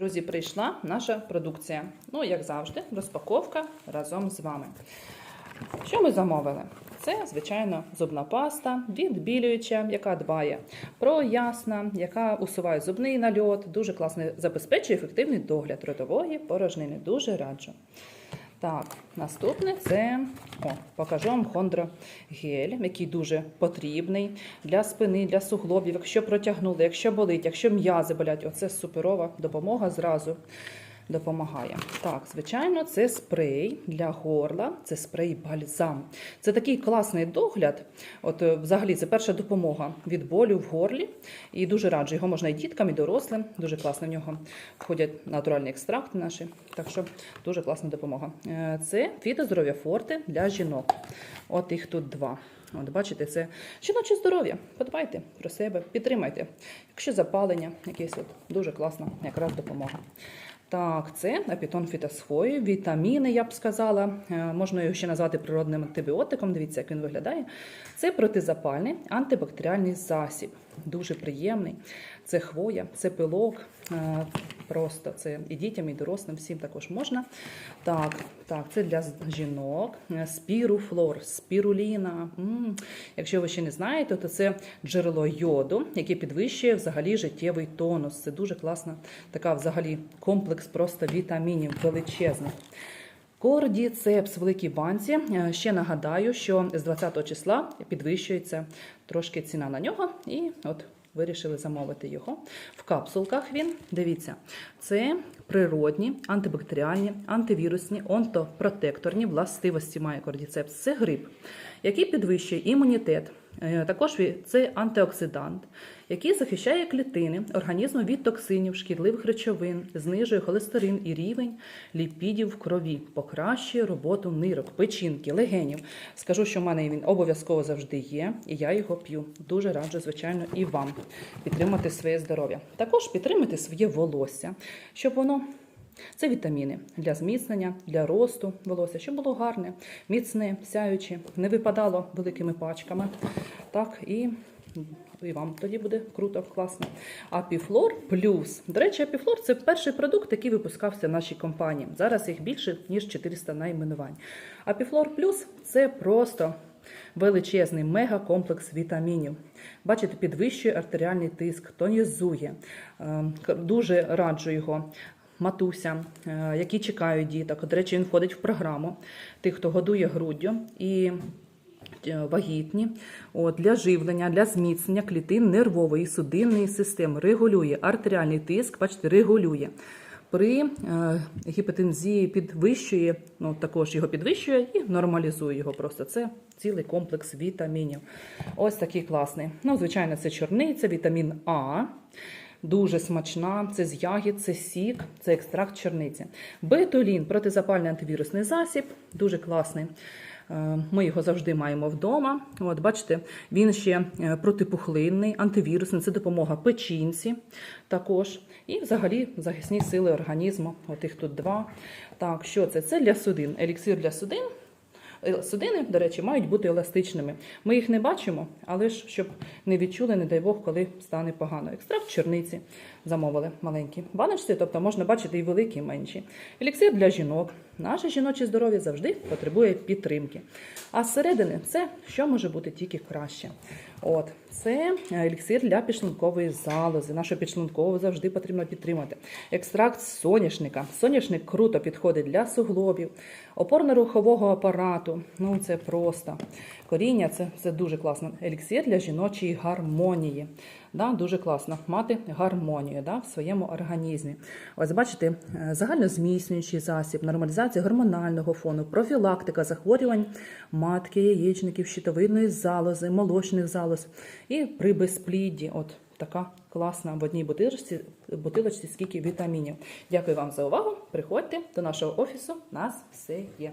Друзі, прийшла наша продукція. Ну, як завжди, розпаковка разом з вами. Що ми замовили? Це, звичайно, зубна паста, відбілююча, яка дбає про ясна, яка усуває зубний нальот, дуже класно забезпечує ефективний догляд ротової порожнини. Дуже раджу. Так, наступне це о, покажу вам хондрогель, який дуже потрібний для спини, для суглобів. Якщо протягнули, якщо болить, якщо м'язи болять, оце суперова допомога зразу допомагає. Так, звичайно, це спрей для горла, це спрей бальзам. Це такий класний догляд. От, е, взагалі, це перша допомога від болю в горлі. І дуже раджу. Його можна і діткам, і дорослим. Дуже класно в нього входять натуральні екстракти наші. Так що дуже класна допомога. Е, Це фітоздоров'я форте для жінок. От їх тут два. От бачите, це жіноче здоров'я. Подбайте про себе, підтримайте. Якщо запалення, якесь от дуже класна якраз допомога. Так, це апітон фітосфої, вітаміни, я б сказала. Е, Можна його ще назвати природним антибіотиком. Дивіться, як він виглядає. Це протизапальний антибактеріальний засіб. Дуже приємний. Це хвоя, це пилок. Просто це і дітям, і дорослим, всім також можна. Так, так, це для жінок. Е, Спіруфлор, спіруліна. М, Якщо ви ще не знаєте, то це джерело йоду, яке підвищує взагалі життєвий тонус. Це дуже класна така взагалі комплекс просто вітамінів величезних. Кордіцепс в великій банці. Е, Ще нагадаю, що з 20 числа підвищується трошки ціна на нього, і от вирішили замовити його. В капсулках він, дивіться, це природні, антибактеріальні, антивірусні, онтопротекторні властивості має кордіцепс. Це гриб, який підвищує імунітет. Е, Також це антиоксидант, який захищає клітини організму від токсинів, шкідливих речовин, знижує холестерин і рівень ліпідів в крові, покращує роботу нирок, печінки, легенів. Скажу, що в мене він обов'язково завжди є, і я його п'ю. Дуже раджу, звичайно, і вам підтримати своє здоров'я. Також підтримати своє волосся, щоб воно це вітаміни для зміцнення, для росту волосся, щоб було гарне, міцне, сяюче, не випадало великими пачками. Так, і, і вам тоді буде круто, класно. Апіфлор плюс. До речі, Апіфлор це перший продукт, який випускався в нашій компанії. Зараз їх більше, ніж 400 найменувань. Апіфлор плюс це просто. Величезний мегакомплекс вітамінів. Бачите, підвищує артеріальний тиск, тонізує. Е, Дуже раджу його матусям, е, які чекають діток. До речі, він входить в програму тих, хто годує груддю і е, вагітні. От, для живлення, для зміцнення клітин нервової судинної системи. Регулює артеріальний тиск, бачите, регулює. При е, гіпотензії підвищує, ну також його підвищує і нормалізує його. Просто це цілий комплекс вітамінів. Ось такий класний. Ну, звичайно, це чорниця, вітамін А. Дуже смачна, це з ягід, це сік, це екстракт чорниці. Бетолін протизапальний антивірусний засіб, дуже класний. Е, Ми його завжди маємо вдома. От, бачите, він ще е, протипухлинний, антивірусний, це допомога печінці також. І взагалі захисні сили організму. От їх тут два. Так, що це? Це для судин. Еліксир для судин. Е, Судини, до речі, мають бути еластичними. Ми їх не бачимо, але ж щоб не відчули, не дай Бог, коли стане погано. Екстракт чорниці замовили маленькі баночці, тобто можна бачити і великі, і менші. Еліксир для жінок. Наше жіноче здоров'я завжди потребує підтримки. А зсередини це що може бути тільки краще. От це еліксир для підшлункової залози. Нашу підшлункову завжди потрібно підтримати. Екстракт соняшника. Соняшник круто підходить для суглобів, опорно-рухового апарату. Ну це просто коріння. Це, дуже класно. Еліксир для жіночої гармонії. Да, дуже класно мати гармонію да, в своєму організмі. Ось бачите, е, загальнозміцнюючий засіб, нормалізація гормонального фону, профілактика захворювань матки, яєчників, щитовидної залози, молочних залоз і при безплідді. От така класна в одній бутилочці, бутилочці скільки вітамінів. Дякую вам за увагу. Приходьте до нашого офісу. Нас все є.